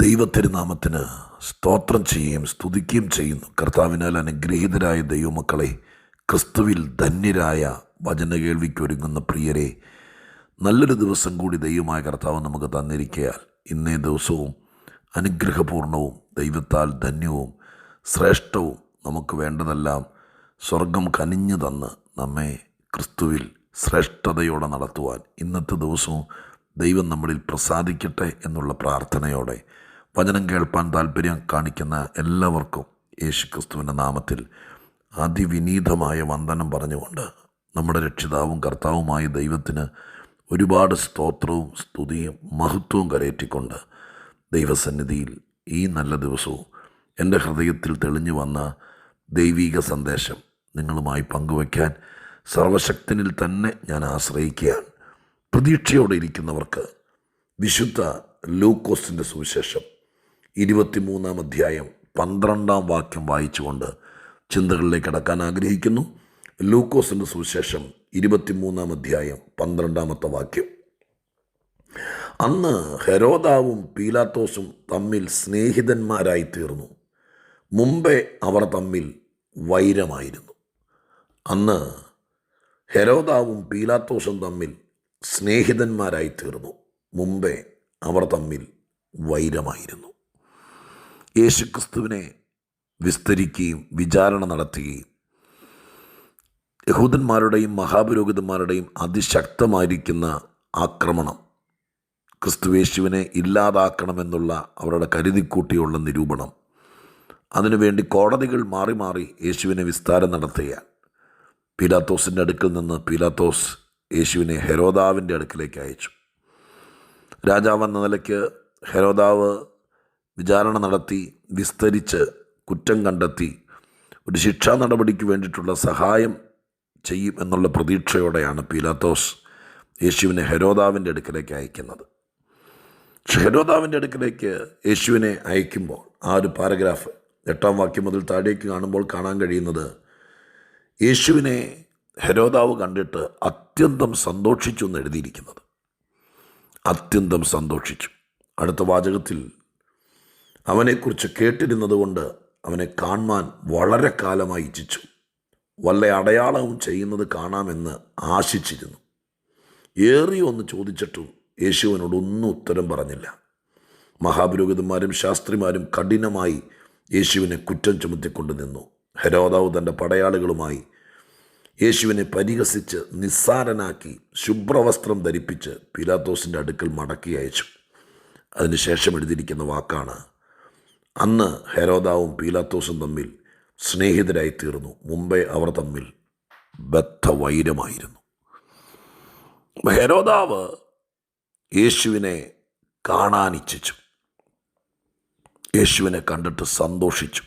ദൈവത്തിരുനാമത്തിന് സ്തോത്രം ചെയ്യുകയും സ്തുതിക്കുകയും ചെയ്യുന്നു. കർത്താവിനാൽ അനുഗ്രഹീതരായ ദൈവമക്കളെ ക്രിസ്തുവിൽ ധന്യരായ വചന കേൾവിക്കൊരുങ്ങുന്ന പ്രിയരെ നല്ലൊരു ദിവസം കൂടി ദൈവമായ കർത്താവ് നമുക്ക് തന്നിരിക്കയാൽ ഇന്നേ ദിവസവും അനുഗ്രഹപൂർണവും ദൈവത്താൽ ധന്യവും ശ്രേഷ്ഠവും നമുക്ക് വേണ്ടതെല്ലാം സ്വർഗം കനിഞ്ഞു തന്ന് നമ്മെ ക്രിസ്തുവിൽ ശ്രേഷ്ഠതയോടെ നടത്തുവാൻ ഇന്നത്തെ ദിവസവും ദൈവം നമ്മളിൽ പ്രസാദിക്കട്ടെ എന്നുള്ള പ്രാർത്ഥനയോടെ വചനം കേൾപ്പാൻ താല്പര്യം കാണിക്കുന്ന എല്ലാവർക്കും യേശു ക്രിസ്തുവിന്റെ നാമത്തിൽ അതിവിനീതമായ വന്ദനം പറഞ്ഞുകൊണ്ട് നമ്മുടെ രക്ഷിതാവും കർത്താവുമായ ദൈവത്തിന് ഒരുപാട് സ്തോത്രവും സ്തുതിയും മഹത്വവും കരയറ്റിക്കൊണ്ട് ദൈവസന്നിധിയിൽ ഈ നല്ല ദിവസവും എന്റെ ഹൃദയത്തിൽ തെളിഞ്ഞു വന്ന ദൈവീക സന്ദേശം നിങ്ങളുമായി പങ്കുവയ്ക്കാൻ സർവശക്തനിൽ തന്നെ ഞാൻ ആശ്രയിക്കുകയാണ്. പ്രതീക്ഷയോടെ ഇരിക്കുന്നവർക്ക് വിശുദ്ധ ലൂക്കോസിന്റെ സുവിശേഷം ഇരുപത്തിമൂന്നാം അധ്യായം പന്ത്രണ്ടാം വാക്യം വായിച്ചുകൊണ്ട് ചിന്തകളിലേക്ക് കടക്കാൻ ആഗ്രഹിക്കുന്നു. ലൂക്കോസിന്റെ സുവിശേഷം ഇരുപത്തിമൂന്നാം അധ്യായം പന്ത്രണ്ടാമത്തെ വാക്യം. അന്ന് ഹെരോദാവും പീലാത്തോസും തമ്മിൽ സ്നേഹിതന്മാരായി തീർന്നു മുമ്പേ അവർ തമ്മിൽ വൈരമായിരുന്നു. അന്ന് ഹെരോദാവും പീലാത്തോസും തമ്മിൽ സ്നേഹിതന്മാരായി തീർന്നു മുമ്പേ അവർ തമ്മിൽ വൈരമായിരുന്നു. യേശുക്രിസ്തുവിനെ വിസ്തരിക്കുകയും വിചാരണ നടത്തുകയും യഹൂദന്മാരുടെയും മഹാപുരോഹിതന്മാരുടെയും അതിശക്തമായിരിക്കുന്ന ആക്രമണം ക്രിസ്തുവേശുവിനെ ഇല്ലാതാക്കണമെന്നുള്ള അവരുടെ കരുതിക്കൂട്ടിയുള്ള നിരൂപണം. അതിനുവേണ്ടി കോടതികൾ മാറി മാറി യേശുവിനെ വിസ്താരം നടത്തുകയാണ് പീലാത്തോസിന്റെ അടുക്കൽ നിന്ന് പീലാത്തോസ് യേശുവിനെ ഹെരോദാവിന്റെ അടുക്കിലേക്ക് അയച്ചു. രാജാവ് എന്ന നിലയ്ക്ക് ഹെരോദാവ് വിചാരണ നടത്തി വിസ്തരിച്ച് കുറ്റം കണ്ടെത്തി ഒരു ശിക്ഷാ നടപടിക്ക് വേണ്ടിയിട്ടുള്ള സഹായം ചെയ്യും എന്നുള്ള പ്രതീക്ഷയോടെയാണ് പീലാത്തോസ് യേശുവിനെ ഹെരോദാവിന്റെ അടുക്കിലേക്ക് അയക്കുന്നത്. പക്ഷെ ഹെരോദാവിന്റെ അടുക്കിലേക്ക് യേശുവിനെ അയക്കുമ്പോൾ ആ ഒരു പാരഗ്രാഫ് എട്ടാം വാക്യം മുതൽ താഴേക്ക് കാണുമ്പോൾ കാണാൻ കഴിയുന്നത് യേശുവിനെ ഹെരോദാവ് കണ്ടിട്ട് അത്യന്തം സന്തോഷിച്ചു എന്ന് എഴുതിയിരിക്കുന്നത്. അത്യന്തം സന്തോഷിച്ചു. അടുത്ത വാചകത്തിൽ അവനെക്കുറിച്ച് കേട്ടിരുന്നതുകൊണ്ട് അവനെ കാണുവാൻ വളരെ കാലമായി ഇച്ഛിച്ചു. വല്ല അടയാളവും ചെയ്യുന്നത് കാണാമെന്ന് ആശിച്ചിരുന്നു. ഏറി ഒന്ന് ചോദിച്ചിട്ടും യേശുവിനോട് ഒന്നും ഉത്തരം പറഞ്ഞില്ല. മഹാപുരോഹിതന്മാരും ശാസ്ത്രിമാരും കഠിനമായി യേശുവിനെ കുറ്റം ചുമത്തിക്കൊണ്ട് നിന്നു. ഹരോദാവ് തന്റെ പടയാളികളുമായി യേശുവിനെ പരിഹസിച്ച് നിസ്സാരനാക്കി ശുഭ്രവസ്ത്രം ധരിപ്പിച്ച് പിലാത്തോസിന്റെ അടുക്കൽ മടക്കി അയച്ചു. അതിനുശേഷം എഴുതിയിരിക്കുന്ന വാക്കാണ് അന്ന് ഹെരോദാവും പീലാത്തോസും തമ്മിൽ സ്നേഹിതരായി തീർന്നു മുമ്പേ അവർ തമ്മിൽ ബദ്ധവൈരമായിരുന്നു. ഹെരോദാവ് യേശുവിനെ കാണാൻ ഇച്ഛിച്ചു യേശുവിനെ കണ്ടിട്ട് സന്തോഷിച്ചു.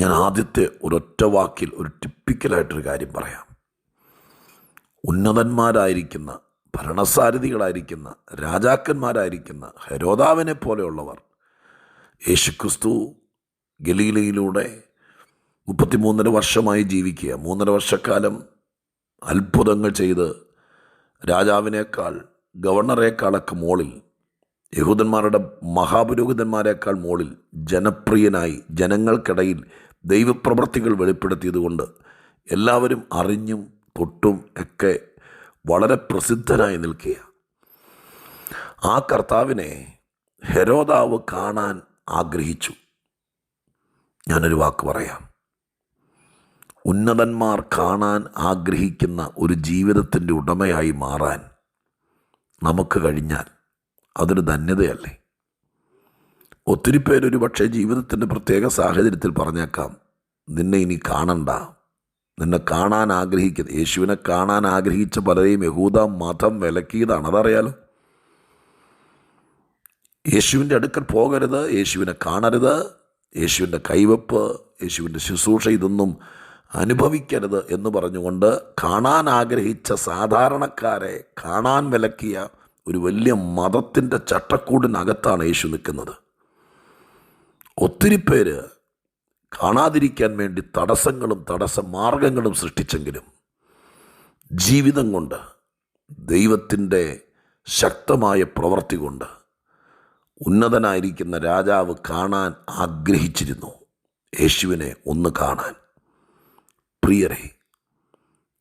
ഞാൻ ആദ്യത്തെ ഒരൊറ്റ വാക്കിൽ ഒരു ടിപ്പിക്കലായിട്ടൊരു കാര്യം പറയാം. ഉന്നതന്മാരായിരിക്കുന്ന ഭരണസാരഥികളായിരിക്കുന്ന രാജാക്കന്മാരായിരിക്കുന്ന ഹരോദാവിനെ പോലെയുള്ളവർ യേശുക്രിസ്തു ഗലീലയിലൂടെ മുപ്പത്തിമൂന്നര വർഷമായി ജീവിക്കുക. മൂന്നര വർഷക്കാലം അത്ഭുതങ്ങൾ ചെയ്ത് രാജാവിനേക്കാൾ ഗവർണറേക്കാളൊക്കെ മോളിൽ യഹൂദന്മാരുടെ മഹാപുരോഹിതന്മാരെക്കാൾ മോളിൽ ജനപ്രിയനായി ജനങ്ങൾക്കിടയിൽ ദൈവപ്രവൃത്തികൾ വെളിപ്പെടുത്തിയതുകൊണ്ട് എല്ലാവരും അറിഞ്ഞും തൊട്ടും ഒക്കെ വളരെ പ്രസിദ്ധനായി നിൽക്കുക ആ കർത്താവിനെ ഹെരോദാവ് കാണാൻ ആഗ്രഹിച്ചു. ഞാനൊരു വാക്ക് പറയാം. ഉന്നതന്മാർ കാണാൻ ആഗ്രഹിക്കുന്ന ഒരു ജീവിതത്തിന്റെ ഉടമയായി മാറാൻ നമുക്ക് കഴിഞ്ഞാൽ അതൊരു ധന്യതയല്ലേ? ഒത്തിരി പേരൊരു പക്ഷേ ജീവിതത്തിന്റെ പ്രത്യേക സാഹചര്യത്തിൽ പറഞ്ഞേക്കാം നിന്നെ ഇനി കാണണ്ട. നിന്നെ കാണാൻ ആഗ്രഹിക്കുന്നത് യേശുവിനെ കാണാൻ ആഗ്രഹിച്ച പലരെയും യഹൂദ മതം വിലക്കിയതാണ്. അതറിയാലോ? യേശുവിന്റെ അടുക്കൽ പോകരുത് യേശുവിനെ കാണരുത് യേശുവിന്റെ കൈവപ്പ് യേശുവിന്റെ ശുശ്രൂഷ ഇതൊന്നും അനുഭവിക്കരുത് എന്ന് പറഞ്ഞുകൊണ്ട് കാണാൻ ആഗ്രഹിച്ച സാധാരണക്കാരെ കാണാൻ വിലക്കിയ ഒരു വലിയ മതത്തിന്റെ ചട്ടക്കൂടിനകത്താണ് യേശു നിൽക്കുന്നത്. ഒത്തിരി പേര് കാണാതിരിക്കാൻ വേണ്ടി തടസ്സങ്ങളും തടസ്സ മാർഗങ്ങളും സൃഷ്ടിച്ചെങ്കിലും ജീവിതം കൊണ്ട് ദൈവത്തിന്റെ ശക്തമായ പ്രവൃത്തി കൊണ്ട് ഉന്നതനായിരിക്കുന്ന രാജാവ് കാണാൻ ആഗ്രഹിച്ചിരുന്നു. യേശുവിനെ ഒന്ന് കാണാൻ. പ്രിയരെ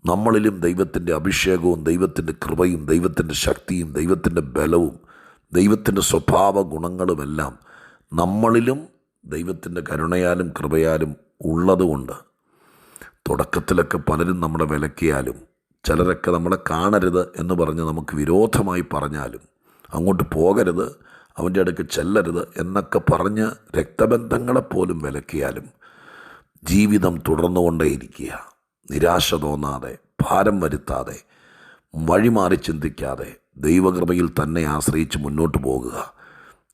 നമ്മളിലും ദൈവത്തിന്റെ അഭിഷേകവും ദൈവത്തിന്റെ കൃപയും ദൈവത്തിന്റെ ശക്തിയും ദൈവത്തിന്റെ ബലവും ദൈവത്തിന്റെ സ്വഭാവ ഗുണങ്ങളുമെല്ലാം നമ്മളിലും ദൈവത്തിന്റെ കരുണയാലും കൃപയാലും ഉള്ളതുകൊണ്ട് തുടക്കത്തിലൊക്കെ പലരും നമ്മളെ വിലക്കിയാലും ചിലരൊക്കെ നമ്മളെ കാണരുത് എന്ന് പറഞ്ഞ് നമുക്ക് വിരോധമായി പറഞ്ഞാലും അങ്ങോട്ട് പോകരുത്. അവന്റെ അടുക്ക് ചെല്ലരുത് എന്നൊക്കെ പറഞ്ഞ് രക്തബന്ധങ്ങളെപ്പോലും വിലക്കിയാലും ജീവിതം തുടർന്നുകൊണ്ടേയിരിക്കുക. നിരാശ തോന്നാതെ ഭാരം വരുത്താതെ വഴിമാറി ചിന്തിക്കാതെ ദൈവകൃപയിൽ തന്നെ ആശ്രയിച്ച് മുന്നോട്ട് പോകുക.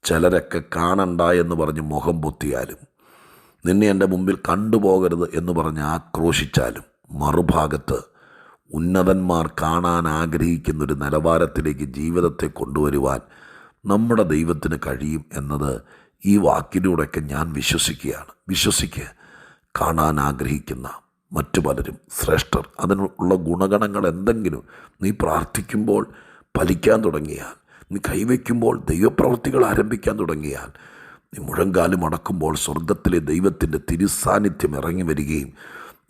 ചിലരൊക്കെ കാണണ്ട എന്ന് പറഞ്ഞ് മുഖം പൊത്തിയാലും നിന്നെ എന്റെ മുമ്പിൽ കണ്ടുപോകരുത് എന്ന് പറഞ്ഞ് ആക്രോശിച്ചാലും മറുഭാഗത്ത് ഉന്നതന്മാർ കാണാൻ ആഗ്രഹിക്കുന്നൊരു നിലവാരത്തിലേക്ക് ജീവിതത്തെ കൊണ്ടുവരുവാൻ നമ്മുടെ ദൈവത്തിന് കഴിയും എന്നത് ഈ വാക്കിലൂടെയൊക്കെ ഞാൻ വിശ്വസിക്കുകയാണ്. വിശ്വസിക്കുക കാണാൻ ആഗ്രഹിക്കുന്ന മറ്റു പലരും ശ്രേഷ്ഠർ അതിനുള്ള ഗുണഗണങ്ങൾ എന്തെങ്കിലും നീ പ്രാർത്ഥിക്കുമ്പോൾ ഫലിക്കാൻ തുടങ്ങിയാൽ നീ കൈവയ്ക്കുമ്പോൾ ദൈവപ്രവൃത്തികൾ ആരംഭിക്കാൻ തുടങ്ങിയാൽ നീ മുഴങ്കാലും അടക്കുമ്പോൾ സ്വർഗത്തിലെ ദൈവത്തിന്റെ തിരുസാന്നിധ്യം ഇറങ്ങി വരികയും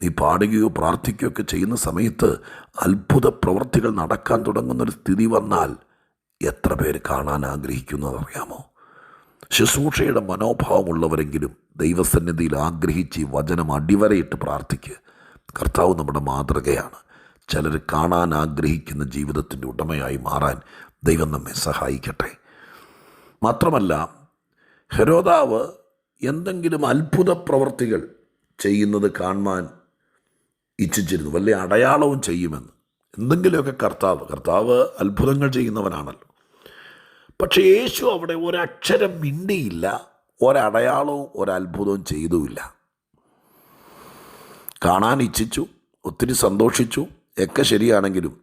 നീ പാടുകയോ പ്രാർത്ഥിക്കുകയോ ഒക്കെ ചെയ്യുന്ന സമയത്ത് അത്ഭുത പ്രവൃത്തികൾ നടക്കാൻ തുടങ്ങുന്നൊരു സ്ഥിതി വന്നാൽ എത്ര പേര് കാണാൻ ആഗ്രഹിക്കുന്നു അറിയാമോ ശുശ്രൂഷയുടെ മനോഭാവമുള്ളവരെങ്കിലും ദൈവസന്നിധിയിൽ ആഗ്രഹിച്ച് വചനം അടിവരയിട്ട് പ്രാർത്ഥിക്കുക കർത്താവ് നമ്മുടെ മാതൃകയാണ്. ചിലർ കാണാൻ ആഗ്രഹിക്കുന്ന ജീവിതത്തിന്റെ ഉടമയായി മാറാൻ ദൈവം നമ്മെ സഹായിക്കട്ടെ. മാത്രമല്ല ഹരോദാവ് എന്തെങ്കിലും അത്ഭുത പ്രവർത്തികൾ ചെയ്യുന്നത് കാണുവാൻ ഇച്ഛിച്ചിരുന്നു. വലിയ അടയാളവും ചെയ്യുമെന്ന്. എന്തെങ്കിലുമൊക്കെ കർത്താവ് കർത്താവ് അത്ഭുതങ്ങൾ ചെയ്യുന്നവനാണല്ലോ. പക്ഷേ യേശു അവിടെ ഒരക്ഷരം മിണ്ടിയില്ല ഒരടയാളവും ഒരത്ഭുതവും ചെയ്തുമില്ല. കാണാൻ ഇച്ഛിച്ചു ഒത്തിരി സന്തോഷിച്ചു ഒക്കെ ശരിയാണെങ്കിലും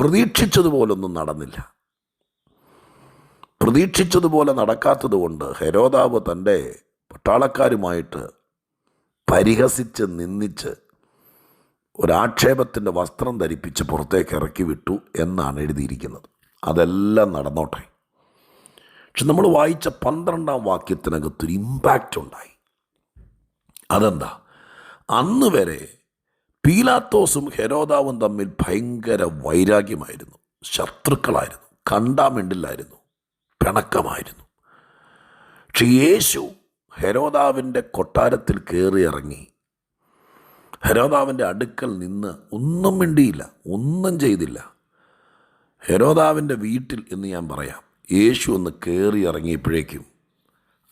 പ്രതീക്ഷിച്ചതുപോലൊന്നും നടന്നില്ല. പ്രതീക്ഷിച്ചതുപോലെ നടക്കാത്തത് കൊണ്ട് ഹെരോദാവ് തന്റെ പട്ടാളക്കാരുമായിട്ട് പരിഹസിച്ച് നിന്ദിച്ച് ഒരാക്ഷേപത്തിന്റെ വസ്ത്രം ധരിപ്പിച്ച് പുറത്തേക്ക് ഇറക്കി വിട്ടു എന്നാണ് എഴുതിയിരിക്കുന്നത്. അതെല്ലാം നടന്നോട്ടെ. പക്ഷെ നമ്മൾ വായിച്ച പന്ത്രണ്ടാം വാക്യത്തിനകത്തൊരു ഇമ്പാക്റ്റ് ഉണ്ടായി. അതെന്താ? അന്ന് വരെ പീലാത്തോസും ഹെരോദാവും തമ്മിൽ ഭയങ്കര വൈരാഗ്യമായിരുന്നു. ശത്രുക്കളായിരുന്നു. കണ്ടാമിണ്ടില്ലായിരുന്നു പിണക്കമായിരുന്നു. പക്ഷെ യേശു ഹെരോദാവിന്റെ കൊട്ടാരത്തിൽ കയറി ഇറങ്ങി. ഹെരോദാവിന്റെ അടുക്കൽ നിന്ന് ഒന്നും മിണ്ടിയില്ല ഒന്നും ചെയ്തില്ല. ഹെരോദാവിന്റെ വീട്ടിൽ എന്ന് ഞാൻ പറയാം. യേശു ഒന്ന് കയറി ഇറങ്ങിയപ്പോഴേക്കും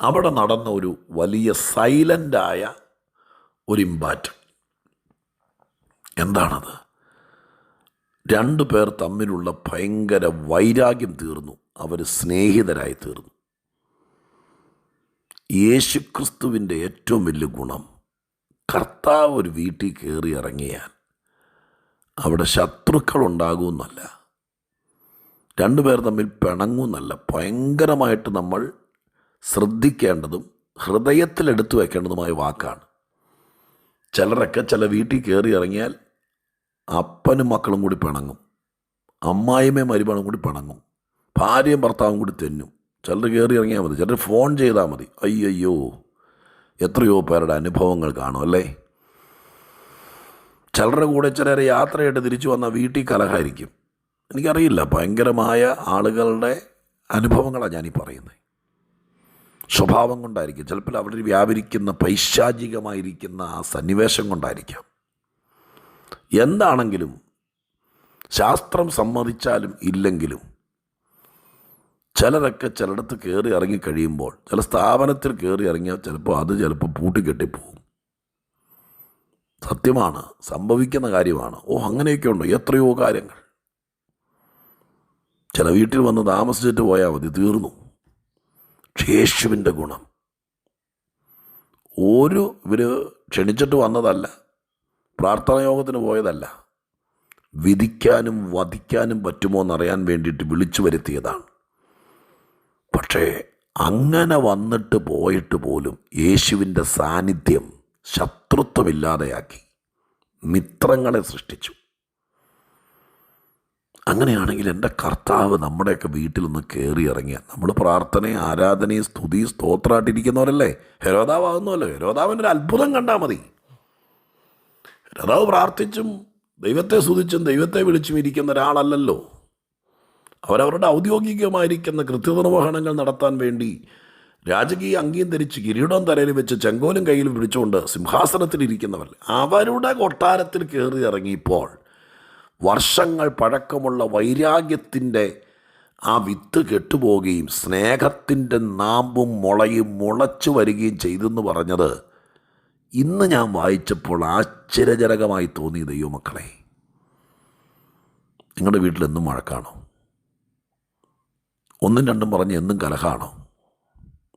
അവിടെ നടന്ന ഒരു വലിയ സൈലന്റായ ഒരു ഇമ്പാറ്റ്. എന്താണത്? രണ്ടു പേർ തമ്മിലുള്ള ഭയങ്കര വൈരാഗ്യം തീർന്നു. അവർ സ്നേഹിതരായി തീർന്നു യേശുക്രിസ്തുവിന്റെ ഏറ്റവും വലിയ ഗുണം കർത്താവ് ഒരു വീട്ടിൽ കയറി ഇറങ്ങിയാൽ അവിടെ ശത്രുക്കൾ ഉണ്ടാകുമെന്നല്ല രണ്ടുപേർ തമ്മിൽ പിണങ്ങുന്നല്ല. ഭയങ്കരമായിട്ട് നമ്മൾ ശ്രദ്ധിക്കേണ്ടതും ഹൃദയത്തിലെടുത്തു വയ്ക്കേണ്ടതുമായ വാക്കാണ്. ചിലരൊക്കെ ചില വീട്ടിൽ കയറി ഇറങ്ങിയാൽ അപ്പനും മക്കളും കൂടി പിണങ്ങും. അമ്മായിമ്മയും മരുമകളും കൂടി പിണങ്ങും. ഭാര്യയും ഭർത്താവും കൂടി തെന്നും. ചിലർ കയറി ഇറങ്ങിയാൽ മതി. ചിലർ ഫോൺ ചെയ്താൽ മതി. അയ്യോ എത്രയോ പേരുടെ അനുഭവങ്ങൾ കാണും അല്ലേ? ചിലരുടെ കൂടെ ചിലരെ യാത്രയായിട്ട് തിരിച്ചു വന്ന വീട്ടിൽ കലഹായിരിക്കും എനിക്കറിയില്ല. ഭയങ്കരമായ ആളുകളുടെ അനുഭവങ്ങളാണ് ഞാനീ പറയുന്നത് സ്വഭാവം കൊണ്ടായിരിക്കും. ചിലപ്പോൾ അവിടെ വ്യാപരിക്കുന്ന പൈശാചികമായിരിക്കുന്ന ആ സന്നിവേശം കൊണ്ടായിരിക്കാം. എന്താണെങ്കിലും ശാസ്ത്രം സമ്മതിച്ചാലും ഇല്ലെങ്കിലും ചിലരൊക്കെ ചിലയിടത്ത് കയറി ഇറങ്ങി കഴിയുമ്പോൾ ചില സ്ഥാപനത്തിൽ കയറി ഇറങ്ങിയാൽ ചിലപ്പോൾ അത് ചിലപ്പോൾ പൂട്ടിക്കെട്ടിപ്പോവും സത്യമാണ്. സംഭവിക്കുന്ന കാര്യമാണ്. ഓ അങ്ങനെയൊക്കെ ഉണ്ടോ? എത്രയോ കാര്യങ്ങൾ. ചില വീട്ടിൽ വന്ന് താമസിച്ചിട്ട് പോയാൽ മതി തീർന്നു. യേശുവിന്റെ ഗുണം. ഒരു ഇവർ ക്ഷണിച്ചിട്ട് വന്നതല്ല പ്രാർത്ഥന യോഗത്തിന് പോയതല്ല. വിധിക്കാനും വധിക്കാനും പറ്റുമോ എന്നറിയാൻ വേണ്ടിയിട്ട് വിളിച്ചു വരുത്തിയതാണ്. പക്ഷേ അങ്ങനെ വന്നിട്ട് പോയിട്ട് പോലും യേശുവിന്റെ സാന്നിധ്യം ശത്രുത്വമില്ലാതെയാക്കി മിത്രങ്ങളെ സൃഷ്ടിച്ചു. അങ്ങനെയാണെങ്കിൽ എന്റെ കർത്താവ് നമ്മുടെയൊക്കെ വീട്ടിൽ നിന്ന് കയറി ഇറങ്ങിയ നമ്മൾ പ്രാർത്ഥനയും ആരാധനയും സ്തുതി സ്തോത്രമായിട്ടിരിക്കുന്നവരല്ലേ? ഹരോദാവാകുന്നുവല്ലോ ഹരോദാവിന്റെ ഒരു അത്ഭുതം കണ്ടാൽ മതി. ഹരോദാവ് പ്രാർത്ഥിച്ചും ദൈവത്തെ സ്തുതിച്ചും ദൈവത്തെ വിളിച്ചും ഇരിക്കുന്ന ഒരാളല്ലല്ലോ. അവരവരുടെ ഔദ്യോഗികമായിരിക്കുന്ന കൃത്യനിർവഹണങ്ങൾ നടത്താൻ വേണ്ടി രാജകീയ അംഗീം ധരിച്ച് കിരീടം തലയിൽ വെച്ച് ചെങ്കോലും കയ്യിൽ പിടിച്ചുകൊണ്ട് സിംഹാസനത്തിൽ ഇരിക്കുന്നവർ അവരുടെ കൊട്ടാരത്തിൽ കയറി ഇറങ്ങിയപ്പോൾ വർഷങ്ങൾ പഴക്കമുള്ള വൈരാഗ്യത്തിന്റെ ആ വിത്ത് കെട്ടുപോവുകയും സ്നേഹത്തിന്റെ നാമ്പും മുളയും മുളച്ചു വരികയും ചെയ്തെന്ന് പറഞ്ഞത് ഇന്ന് ഞാൻ വായിച്ചപ്പോൾ ആശ്ചര്യജനകമായി തോന്നി ദൈവമക്കളെ നിങ്ങളുടെ വീട്ടിൽ എന്നും മഴക്കാണോ ഒന്നും രണ്ടും പറഞ്ഞ് എന്നും കലഹാണോ?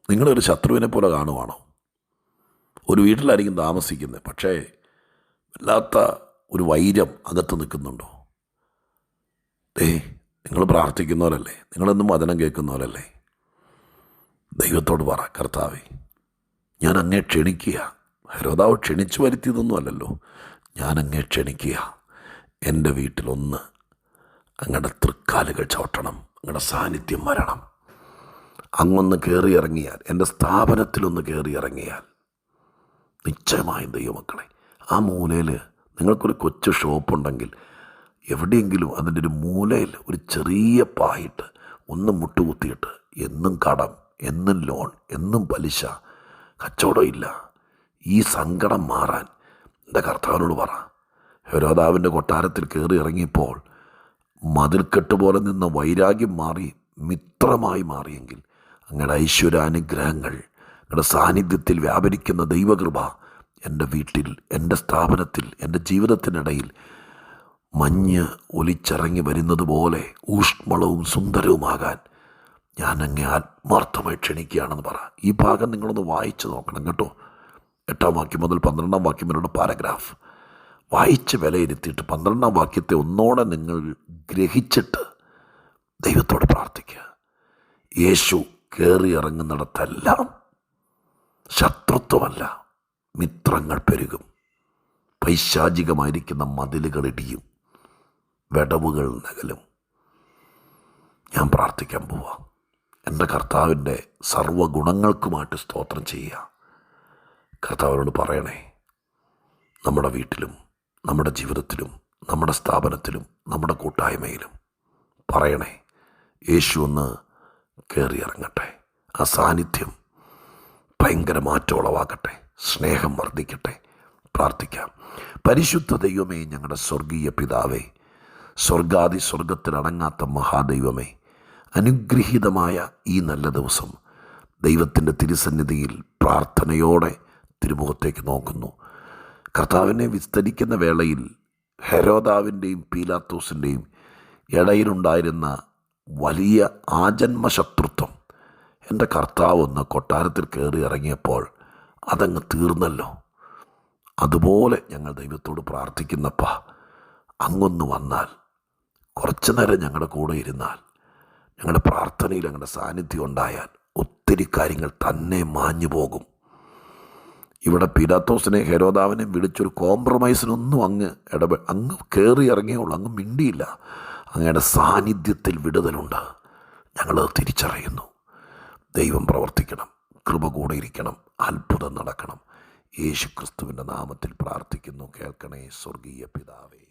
നിങ്ങളൊരു ശത്രുവിനെ പോലെ കാണുവാണോ? ഒരു വീട്ടിലായിരിക്കും താമസിക്കുന്നത് പക്ഷേ വല്ലാത്ത ഒരു വൈരം അകത്ത് നിൽക്കുന്നുണ്ടോ? ദേ നിങ്ങൾ പ്രാർത്ഥിക്കുന്നവരല്ലേ? നിങ്ങളെന്നും വചനം കേൾക്കുന്നവരല്ലേ? ദൈവത്തോട് പറ കർത്താവേ ഞാൻ അങ്ങേ ക്ഷണിക്കുക. ഹരോദാവ് ക്ഷണിച്ചു വരുത്തിയതൊന്നും അല്ലല്ലോ. ഞാൻ അങ്ങേ ക്ഷണിക്കുക. എന്റെ വീട്ടിലൊന്ന് അങ്ങയുടെ തൃക്കാലുകൾ ചവിട്ടണം അങ്ങയുടെ സാന്നിധ്യം വരണം. അങ്ങൊന്ന് കയറി ഇറങ്ങിയാൽ എന്റെ സ്ഥാപനത്തിലൊന്ന് കയറി ഇറങ്ങിയാൽ നിശ്ചയമായും ദൈവമക്കളെ ആ മൂലയിൽ നിങ്ങൾക്കൊരു കൊച്ചു ഷോപ്പുണ്ടെങ്കിൽ എവിടെയെങ്കിലും അതിന്റെ ഒരു മൂലയിൽ ഒരു ചെറിയ പായിട്ട് ഒന്ന് മുട്ടുകുത്തിയിട്ട് എന്നും കടം എന്നും ലോൺ എന്നും പലിശ കച്ചവടം ഇല്ല. ഈ സങ്കടം മാറാൻ എന്റെ കർത്താവിനോട് പറ. ഹരോദാവിന്റെ കൊട്ടാരത്തിൽ കയറി ഇറങ്ങിയപ്പോൾ മതിൽക്കെട്ട് പോലെ നിന്ന വൈരാഗ്യം മാറി മിത്രമായി മാറിയെങ്കിൽ അങ്ങയുടെ ഐശ്വര്യാനുഗ്രഹങ്ങൾ അങ്ങയുടെ സാന്നിധ്യത്തിൽ വ്യാപരിക്കുന്ന ദൈവകൃപ എന്റെ വീട്ടിൽ എന്റെ സ്ഥാപനത്തിൽ എന്റെ ജീവിതത്തിനിടയിൽ മഞ്ഞ് ഒലിച്ചിറങ്ങി വരുന്നത് പോലെ ഊഷ്മളവും സുന്ദരവുമാകാൻ ഞാൻ അങ്ങേ ആത്മാർത്ഥമായി ക്ഷണിക്കുകയാണെന്ന് പറ. ഈ ഭാഗം നിങ്ങളൊന്ന് വായിച്ചു നോക്കണം കേട്ടോ. എട്ടാം വാക്യം മുതൽ പന്ത്രണ്ടാം വാക്യം വരെയുള്ള പാരഗ്രാഫ്. വായിച്ച് വിലയിരുത്തിയിട്ട് പന്ത്രണ്ടാം വാക്യത്തെ ഒന്നോടെ നിങ്ങൾ ഗ്രഹിച്ചിട്ട് ദൈവത്തോട് പ്രാർത്ഥിക്കുക. യേശു കയറി ഇറങ്ങുന്നിടത്തെല്ലാം ശത്രുത്വമല്ല. മിത്രങ്ങൾ പെരുകും. പൈശാചികമായിരിക്കുന്ന മതിലുകൾ ഇടിയും. വെടവുകൾ നകലും. ഞാൻ പ്രാർത്ഥിക്കാൻ പോവാം. എന്റെ കർത്താവിന്റെ സർവഗുണങ്ങൾക്കുമായിട്ട് സ്തോത്രം ചെയ്യുക. കർത്താവിനോട് പറയണേ നമ്മുടെ വീട്ടിലും നമ്മുടെ ജീവിതത്തിലും നമ്മുടെ സ്ഥാപനത്തിലും നമ്മുടെ കൂട്ടായ്മയിലും പറയണേ യേശു ഒന്ന് കയറിയിറങ്ങട്ടെ ആ സാന്നിധ്യം ഭയങ്കര മാറ്റം ഉളവാക്കട്ടെ സ്നേഹം വർദ്ധിക്കട്ടെ. പ്രാർത്ഥിക്കാം. പരിശുദ്ധ ദൈവമേ ഞങ്ങളുടെ സ്വർഗീയ പിതാവേ സ്വർഗാദി സ്വർഗത്തിൽ അടങ്ങാത്ത മഹാദൈവമേ അനുഗ്രഹീതമായ ഈ നല്ല ദിവസം ദൈവത്തിന്റെ തിരുസന്നിധിയിൽ പ്രാർത്ഥനയോടെ തിരുമുഖത്തേക്ക് നോക്കുന്നു. കർത്താവിനെ വിസ്തരിക്കുന്ന വേളയിൽ ഹെരോദാവിന്റെയും പീലാത്തോസിന്റെയും ഇടയിലുണ്ടായിരുന്ന വലിയ ആജന്മ ശത്രുത്വം എന്റെ കർത്താവ് ഒന്ന് കൊട്ടാരത്തിൽ കയറി ഇറങ്ങിയപ്പോൾ അതങ്ങ് തീർന്നല്ലോ. അതുപോലെ ഞങ്ങൾ ദൈവത്തോട് പ്രാർത്ഥിക്കുന്നപ്പ അങ്ങൊന്ന് വന്നാൽ കുറച്ചു നേരം ഞങ്ങളുടെ കൂടെ ഇരുന്നാൽ ഞങ്ങളുടെ പ്രാർത്ഥനയിൽ ഞങ്ങളുടെ സാന്നിധ്യം ഉണ്ടായാൽ ഒത്തിരി കാര്യങ്ങൾ തന്നെ മാഞ്ഞു പോകും. ഇവിടെ പിലാത്തോസിനെ ഹെരോദാവിനെ വിളിച്ചൊരു കോംപ്രമൈസിനൊന്നും അങ്ങ് ഇടപെ അങ്ങ് കയറി ഇറങ്ങിയുള്ളൂ അങ്ങ് മിണ്ടിയില്ല. അങ്ങയുടെ സാന്നിധ്യത്തിൽ വിടുതലുണ്ട്. ഞങ്ങളത് തിരിച്ചറിയുന്നു. ദൈവം പ്രവർത്തിക്കണം. കൃപ കൂടെ ഇരിക്കണം അത്ഭുതം നടക്കണം. യേശുക്രിസ്തുവിന്റെ നാമത്തിൽ പ്രാർത്ഥിക്കുന്നു കേൾക്കണേ സ്വർഗീയ പിതാവേ.